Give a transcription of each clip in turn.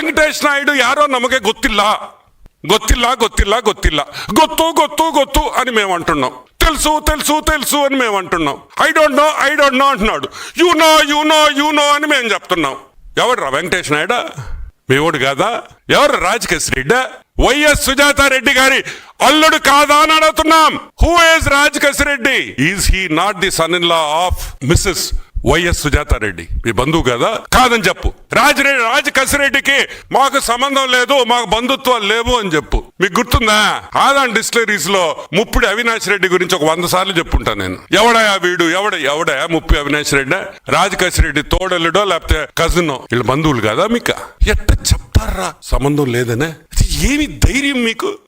ವೆಂಕಟೇಶ್ ನಾಯ್ಡು ಯಾರೋ ನಮಗೆ ಗೊತ್ತಿಲ್ಲ ಗೊತ್ತಿಲ್ಲ ಗೊತ್ತಿಲ್ಲ ಗೊತ್ತಿಲ್ಲ ಗೊತ್ತು ಗೊತ್ತು ಗೊತ್ತು అని మేము అంటున్నాం తెలుసు తెలుసు తెలుసు అని మేము అంటున్నాం I don't know I don't know అంటున్నాడు you know you know you know అని మేము చెప్తున్నాం ఎవడు రా వెంకటేష్ నాయుడా మీ ఓడు కాదా ఎవరు రాజకేశ్ రెడ్డి వైఎస్ సుజాత రెడ్డి గారి అల్లుడు కాదా అని అడుగుతున్నాం who is Rajakesh Reddy is he not the son in law of Mrs Y S Sujatha Reddy. మీ బంధువు కదా? కాదని చెప్పు. రాజరెడ్డి రాజ కసిరెడ్డికి మాకు సంబంధం లేదు మాకు బంధుత్వాలు లేవు అని చెప్పు. మీకు గుర్తుందా? ఆదాన్ డిస్టిలరీస్లో ముప్పుడు అవినాష్ రెడ్డి గురించి ఒక వంద సార్లు చెప్పుంటా నేను. ఎవడయా వీడు? ఎవడ ఎవడయా ముప్పి అవినాష్ రెడ్డి? రాజ కసిరెడ్డి తోడలుడో లేకపోతే కజినో? వీళ్ళ బంధువులు కదా మీకు? ఎట్ట చెప్తారా సంబంధం లేదనే? ఏమి ధైర్యం మీకు?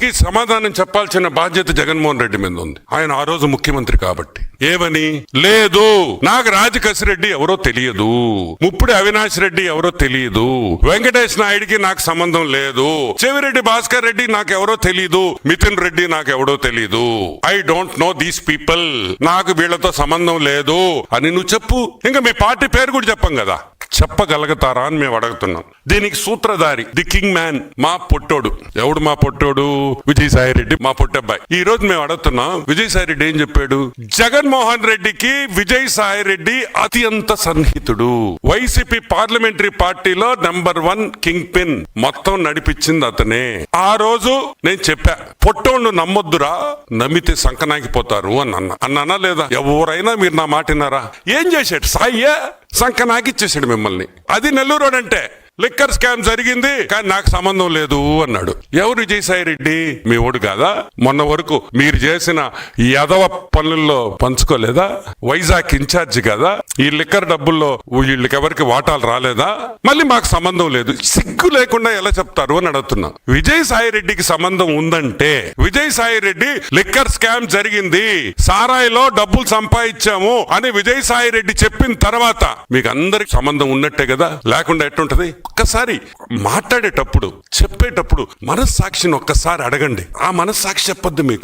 సమాధానం చెప్పాల్సిన బాధ్యత జగన్మోహన్ రెడ్డి మీద ఉంది. ఆయన ఆ రోజు ముఖ్యమంత్రి కాబట్టి. ఏమని? లేదు. నాకు రాజకశి రెడ్డి ఎవరో తెలియదు. ముప్పుడు అవినాష్ రెడ్డి ఎవరో తెలియదు. వెంకటేష్ నాయుడికి నాకు సంబంధం లేదు. చెవిరెడ్డి భాస్కర్ రెడ్డి నాకు ఎవరో తెలియదు మిథున్ రెడ్డి నాకు ఎవడో తెలియదు I don't know these people. నాకు వీళ్ళతో సంబంధం లేదు. అని నువ్వు చెప్పు. ఇంకా మీ పార్టీ పేరు కూడా చెప్పం కదా. చెప్పగలుగుతారా అని మేము అడుగుతున్నాం. దీనికి సూత్రధారి ది కింగ్ మ్యాన్ మా పొట్టోడు. ఎవడు మా పొట్టోడు? విజయసాయి రెడ్డి మా పొట్టబ్బాయి. ఈ రోజు మేము అడుగుతున్నాం విజయసాయి రెడ్డి ఏం చెప్పాడు? జగన్మోహన్ రెడ్డికి విజయసాయి రెడ్డి అత్యంత సన్నిహితుడు. వైసీపీ పార్లమెంటరీ పార్టీలో నంబర్ వన్ కింగ్ పిన్ మొత్తం నడిపించింది అతనే. ఆ రోజు నేను చెప్పా పొట్టోడు నమ్మొద్దురా నమ్మితే సంకనాకిపోతారు అని అన్న. అన్నానా లేదా? ఎవరైనా మీరు నా మాటినారా ఏం చేశాడు? సాయ్యే సంక నాకిచ్చేసాడు మిమ్మల్ని. అది నెల్లూరు అంటే లిక్కర్ స్కామ్ జరిగింది. కానీ నాకు సంబంధం లేదు అన్నాడు. ఎవరు విజయసాయి రెడ్డి? మీ ఓడు కాదా? మొన్న వరకు మీరు చేసిన యదవ పనుల్లో పంచుకోలేదా? వైజాగ్ ఇన్ఛార్జ్ కదా? ఈ లిక్కర్ డబ్బుల్లో వీళ్ళకి ఎవరికి వాటాలు రాలేదా? మళ్ళీ మాకు సంబంధం లేదు. సిగ్గు లేకుండా ఎలా చెప్తారు అని అడుగుతున్నా. విజయసాయి రెడ్డికి సంబంధం ఉందంటే విజయసాయి రెడ్డి లిక్కర్ స్కామ్ జరిగింది. సారాయిలో డబ్బులు సంపాదించాము అని విజయసాయి రెడ్డి చెప్పిన తర్వాత మీకు అందరికి సంబంధం ఉన్నట్టే కదా? లేకుండా ఎట్టుంటది? ఒక్కసారి మాట్లాడేటప్పుడు చెప్పేటప్పుడు మనస్సాక్షిని ఒక్కసారి అడగండి. ఆ మనస్సాక్షి చెప్పొద్దు మీకు.